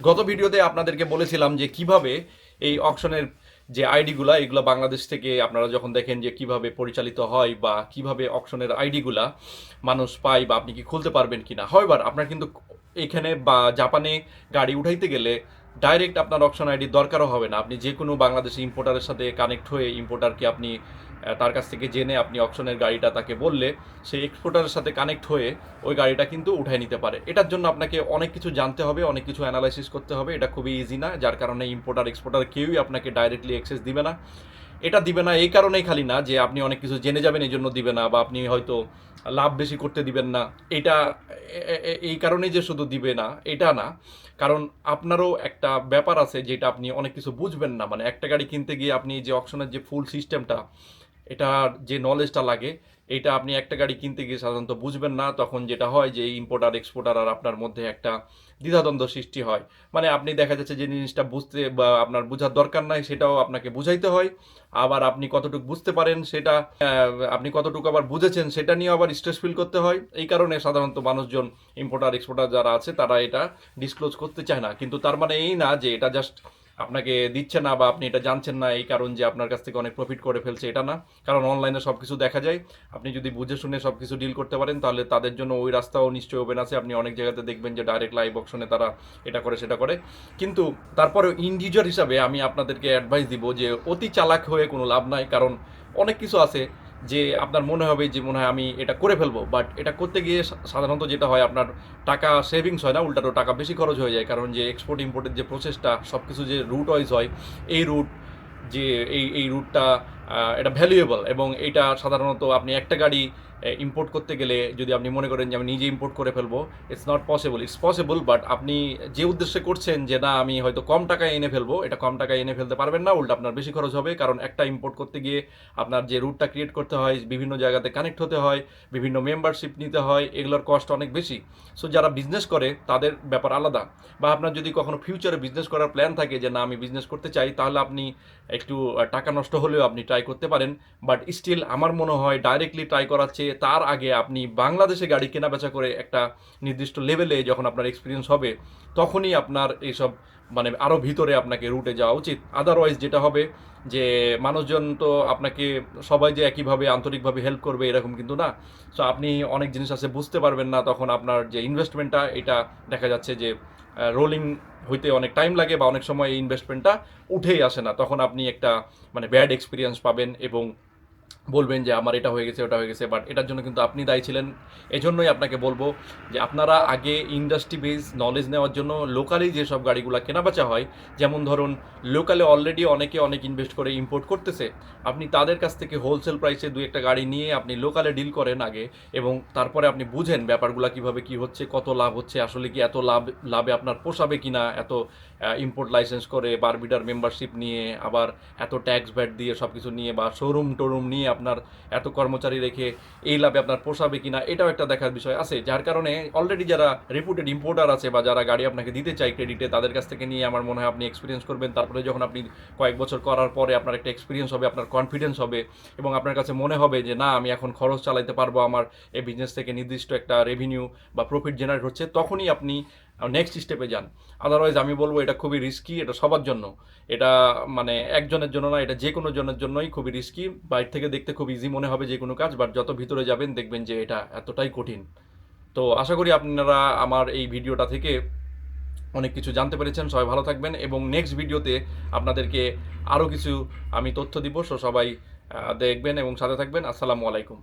গত ভিডিওতে আপনাদেরকে বলেছিলাম যে কীভাবে এই অকশনের যে আইডিগুলা, এগুলো বাংলাদেশ থেকে আপনারা যখন দেখেন যে কীভাবে পরিচালিত হয় বা কীভাবে অকশনের আইডিগুলা মানুষ পায় বা আপনি কি খুলতে পারবেন কিনা। হয়বার আপনার কিন্তু এখানে বা জাপানে গাড়ি উঠাইতে গেলে ডাইরেক্ট আপনার অপশন আইডি দরকারও হবে না। আপনি যে কোনো বাংলাদেশি ইম্পোর্টারের সাথে কানেক্ট হয়ে ইম্পোর্টারকে আপনি তার কাছ থেকে জেনে আপনি অপশনের গাড়িটা তাকে বললে সেই এক্সপোর্টারের সাথে কানেক্ট হয়ে ওই গাড়িটা কিন্তু উঠায় নিতে পারে। এটার জন্য আপনাকে অনেক কিছু জানতে হবে, অনেক কিছু অ্যানালাইসিস করতে হবে। এটা খুবই ইজি না, যার কারণে ইম্পোর্টার এক্সপোর্টার কেউই আপনাকে ডাইরেক্টলি অ্যাক্সেস দিবে না। এটা দিবে না, এই কারণেই খালি না যে আপনি অনেক কিছু জেনে যাবেন, এই জন্য দিবে না, বা আপনি হয়তো লাভ বেশি করতে দিবেন না। এটা এই কারণেই যে শুধু দিবে না, এটা না। কারণ আপনারও একটা ব্যাপার আছে যেটা আপনি অনেক কিছু বুঝবেন না। মানে একটা গাড়ি কিনতে গিয়ে আপনি যে অপশনের যে ফুল সিস্টেমটা এটার যে নলেজটা লাগে এটা আপনি একটা গাড়ি কিনতে গিয়ে সাধারণত বুঝবেন না, তখন যেটা হয় যে ইম্পোর্টার এক্সপোর্টার আর আপনার মধ্যে একটা দ্বিধাদ্বন্দ্ব সৃষ্টি হয়। মানে আপনি দেখা যাচ্ছে যে জিনিসটা বুঝতে বা আপনার বোঝার দরকার নাই, সেটাও আপনাকে বুঝাইতে হয়। আবার আপনি কতটুকু বুঝতে পারেন সেটা আপনি কতটুকু আবার বুঝেছেন সেটা নিয়ে আবার স্ট্রেস ফিল করতে হয়। এই কারণে সাধারণত মানুষজন ইম্পোর্টার এক্সপোর্টার যারা আছে, তারা এটা ডিসক্লোজ করতে চায় না। কিন্তু তার মানে এই না যে এটা জাস্ট আপনাকে দিচ্ছে না বা আপনি এটা জানছেন না এই কারণ যে আপনার কাছ থেকে অনেক প্রফিট করে ফেলছে, এটা না। কারণ অনলাইনে সব কিছু দেখা যায়, আপনি যদি বুঝে শুনে সব কিছু ডিল করতে পারেন, তাহলে তাদের জন্য ওই রাস্তাও নিশ্চয়ই ওপেন আছে। আপনি অনেক জায়গাতে দেখবেন যে ডাইরেক্ট লাইভ অপশনে তারা এটা করে, সেটা করে। কিন্তু তারপরে ইন্ডিভিজুয়াল হিসাবে আমি আপনাদেরকে অ্যাডভাইস দিব যে অতি চালাক হয়ে কোনো লাভ নাই, কারণ অনেক কিছু আছে। যে আপনার মনে হবে যে মনে হয় আমি এটা করে ফেলব বাট এটা করতে গিয়ে সাধারণত যেটা হয় আপনার টাকা সেভিংস হয় না, উল্টাটো টাকা বেশি খরচ হয়ে যায়। কারণ যে এক্সপোর্ট ইম্পোর্টের যে প্রসেসটা সব কিছু যে রুট ওয়াইজ হয়, এই রুট যে, এই এই রুটটা এটা ভ্যালুয়েবল এবং এটা সাধারণত আপনি একটা গাড়ি ইম্পোর্ট করতে গেলে যদি আপনি মনে করেন যে আমি নিজে ইম্পোর্ট করে ফেলব it's not possible it's possible but আপনি যে উদ্দেশ্যে করছেন যে না, আমি হয়তো কম টাকায় এনে ফেলব, এটা কম টাকায় এনে ফেলতে পারবেন না, উল্টা আপনার বেশি খরচ হবে, কারণ একটা ইম্পোর্ট করতে গিয়ে আপনার যে রুটটা ক্রিয়েট করতে হয়, বিভিন্ন জায়গাতে কানেক্ট হতে হয়, বিভিন্ন মেম্বারশিপ নিতে হয়, এগুলোর কস্ট অনেক বেশি। সো যারা বিজনেস করে, তাদের ব্যাপার আলাদা। বা আপনার যদি কখনো ফিউচারে বিজনেস করার প্ল্যান থাকে যে না, আমি বিজনেস করতে চাই, তাহলে আপনি একটু টাকা নষ্ট হলেও আপনি ট্রাই করতে পারেন। বাট স্টিল আমার মনে হয় ডাইরেক্টলি ট্রাই করার চেয়ে তার আগে আপনি বাংলাদেশে গাড়ি কেনা বেচা করে একটা নির্দিষ্ট লেভেলে যখন আপনার এক্সপিরিয়েন্স হবে, তখনই আপনার এইসব মানে আরও ভিতরে আপনাকে রুটে যাওয়া উচিত। আদারওয়াইজ যেটা হবে যে মানুষজন তো আপনাকে সবাই যে একইভাবে আন্তরিকভাবে হেল্প করবে এরকম কিন্তু না। সো আপনি অনেক জিনিস আছে বুঝতে পারবেন না, তখন আপনার যে ইনভেস্টমেন্টটা এটা দেখা যাচ্ছে যে রোলিং হইতে অনেক টাইম লাগে বা অনেক সময় এই ইনভেস্টমেন্টটা উঠেই আসে না। তখন আপনি একটা মানে ব্যাড এক্সপিরিয়েন্স পাবেন এবং বলবেন যে আমার এটা হয়ে গেছে, ওটা হয়ে গেছে বাট এটার জন্য কিন্তু আপনি দায়ী ছিলেন। এজন্যই আপনাকে বলব যে আপনারা আগে ইন্ডাস্ট্রি বেস নলেজ নেওয়ার জন্য লোকালি যেসব গাড়িগুলো কেনাবেচা হয়, যেমন ধরুন লোকালে অলরেডি অনেকে অনেক ইনভেস্ট করে ইম্পোর্ট করতেছে, আপনি তাদের কাছ থেকে হোলসেল প্রাইসে দুই একটা গাড়ি নিয়ে আপনি লোকালে ডিল করেন আগে এবং তারপরে আপনি বুঝেন ব্যাপারগুলো কীভাবে কি হচ্ছে, কত লাভ হচ্ছে, আসলে কি এত লাভ, লাভে আপনার পোষাবে কি না এত ইম্পোর্ট লাইসেন্স করে বারবিটার মেম্বারশিপ নিয়ে, আবার এত ট্যাক্স ভ্যাট দিয়ে সব কিছু নিয়ে বা শোরুম টোরুম নিয়ে আপনার এত কর্মচারী রেখে এই লাভে আপনার পোষাবে কিনা, এটাও একটা দেখার বিষয় আছে। যার কারণে অলরেডি যারা রেপুটেড ইম্পোর্টার আছে বা যারা গাড়ি আপনাকে দিতে চাই ক্রেডিটে তাদের কাছ থেকে নিয়ে আমার মনে হয় আপনি এক্সপিরিয়েন্স করবেন। তারপরে যখন আপনি কয়েক বছর করার পরে আপনার একটা এক্সপিরিয়েন্স হবে, আপনার কনফিডেন্স হবে এবং আপনার কাছে মনে হবে যে, না, আমি এখন খরচ চালাইতে পারব আমার এই বিজনেস থেকে নির্দিষ্ট একটা রেভিনিউ বা প্রফিট জেনারেট হচ্ছে। তখনই আপনি নেক্সট স্টেপে যান। আদারওয়াইজ আমি বলব এটা খুবই রিস্কি এটা সবার জন্য। এটা মানে একজনের জন্য না, এটা যে কোনো জনের জন্যই খুবই রিস্কি বাইরে থেকে দেখতে খুব ইজি মনে হবে যে কোনো কাজ বাট যত ভিতরে যাবেন দেখবেন যে এটা এতটাই কঠিন। তো আশা করি আপনারা আমার এই ভিডিওটা থেকে অনেক কিছু জানতে পেরেছেন। সবাই ভালো থাকবেন এবং নেক্সট ভিডিওতে আপনাদেরকে আরও কিছু আমি তথ্য দিব। সো সবাই দেখবেন এবং সাথে থাকবেন। আসসালামু আলাইকুম।